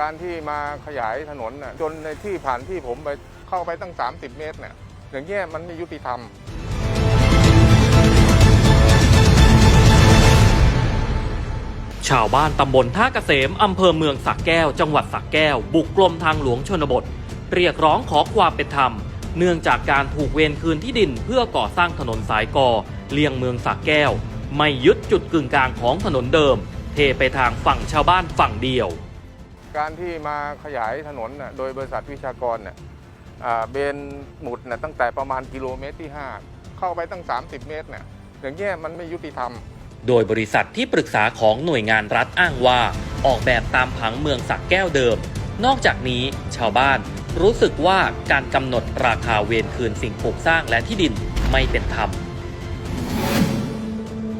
การที่มาขยายถนนน่ะจนในที่ผ่านที่ผมไปเข้าไปตั้ง 30 เมตรเนี่ยอย่างเงี้ยมันไม่ยุติธรรมชาวบ้านตำบลท่าเกษม อำเภอเมืองสักแก้ว จังหวัดสักแก้ว บุกกรมทางหลวงชนบท เรียกร้องขอความเป็นธรรม เนื่องจากการถูกเวรคืนที่ดินเพื่อก่อสร้างถนนสายกอเลี่ยงเมืองสักแก้ว ไม่ยึดจุดกึ่งกลางของถนนเดิม เทไปทางฝั่งชาวบ้านฝั่งเดียว การที่มาขยายถนนนะโดยบริษัทวิชากรเนี่ยเบนหมุดนะตั้งแต่ประมาณกิโลเมตรที่ 5 เข้าไปตั้ง 30 เมตรเนี่ยอย่างเงี้ยมันไม่ยุติธรรม โดยบริษัทที่ปรึกษาของหน่วยงานรัฐอ้างว่า ออกแบบตามผังเมืองสักแก้วเดิม นอกจากนี้ชาวบ้านรู้สึกว่าการกำหนดราคาเวรคืนสิ่งปลูกสร้างและที่ดินไม่เป็นธรรม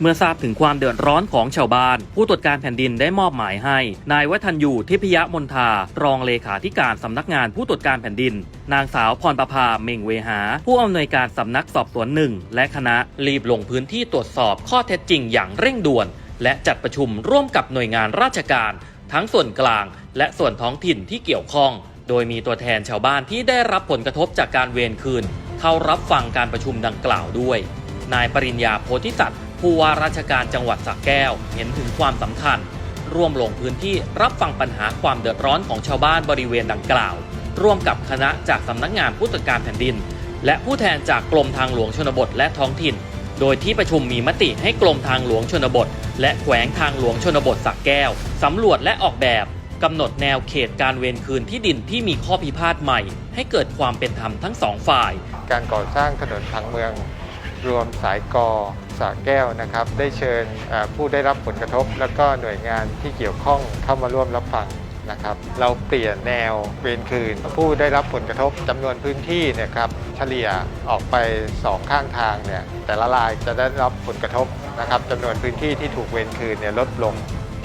เมื่อทราบถึงความเดือดร้อนของชาวบ้าน ผู้ตรวจการแผ่นดินได้มอบหมายให้ นายวัฒนยูทิพยมนทารองเลขาธิการสำนักงานผู้ตรวจการแผ่นดิน นางสาวพรประภาเมงเวหา ผู้อำนวยการสำนักสอบสวนหนึ่งและคณะรีบลงพื้นที่ตรวจสอบข้อเท็จจริงอย่างเร่งด่วน และจัดประชุมร่วมกับหน่วยงานราชการ ทั้งส่วนกลาง และส่วนท้องถิ่นที่เกี่ยวข้อง โดยมีตัวแทนชาวบ้านที่ได้รับผลกระทบจากการเวรคืน เข้ารับฟังการประชุมดังกล่าวด้วย นายปริญญาโพธิสัตว์ ผู้ว่าราชการจังหวัดสระแก้วเห็นถึงความสำคัญ ร่วมลงพื้นที่รับฟังปัญหาความเดือดร้อนของชาวบ้านบริเวณดังกล่าว ร่วมกับคณะจากสำนักงานผู้ตรวจการแผ่นดิน และผู้แทนจากกรมทางหลวงชนบทและท้องถิ่น โดยที่ประชุมมีมติให้กรมทางหลวงชนบท และแขวงทางหลวงชนบทสระแก้วสำรวจและออกแบบกำหนดแนวเขตการเวรคืนที่ดินที่มีข้อพิพาทใหม่ ให้เกิดความเป็นธรรมทั้งสองฝ่าย การก่อสร้างถนนผังเมือง รวมสายกอสระแก้วนะครับ ได้เชิญผู้ได้รับผลกระทบ แล้วก็หน่วยงานที่เกี่ยวข้องเข้ามาร่วมรับฟังนะครับเราเปลี่ยนแนวเวรคืน ผู้ได้รับผลกระทบจำนวนพื้นที่เนยครับเฉลี่ยออกไปสองข้างทางเนี่ยแต่ละรายจะได้รับผลกระทบนะครับจำนวนพื้นที่ที่ถูกเวรคืนเนี่ยลดลง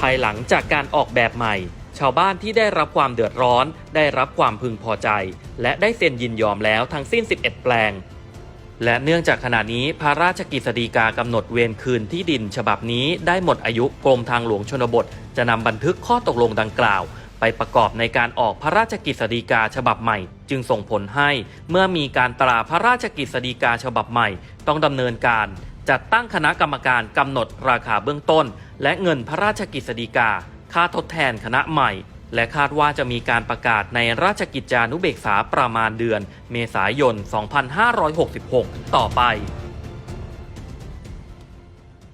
ภายหลังจากการออกแบบใหม่ ชาวบ้านที่ได้รับความเดือดร้อน ได้รับความพึงพอใจ และได้เซ็นยินยอมแล้วทั้งสิ้น 11 แปลง และเนื่องจากขณะนี้พระราชกฤษฎีกากำหนดเวรคืนที่ดินฉบับนี้ได้หมดอายุกรมทางหลวงชนบท จะนำบันทึกข้อตกลงดังกล่าว ไปประกอบในการออกพระราชกฤษฎีกาฉบับใหม่ จึงส่งผลให้ เมื่อมีการตราพระราชกฤษฎีกาฉบับใหม่ ต้องดำเนินการ จัดตั้งคณะกรรมการกำหนดราคาเบื้องต้น และเงินพระราชกฤษฎีกา ค่าทดแทนคณะใหม่ และคาดว่าจะมีการประกาศในราชกิจจานุเบกษาประมาณเดือน เมษายน 2566 ต่อไป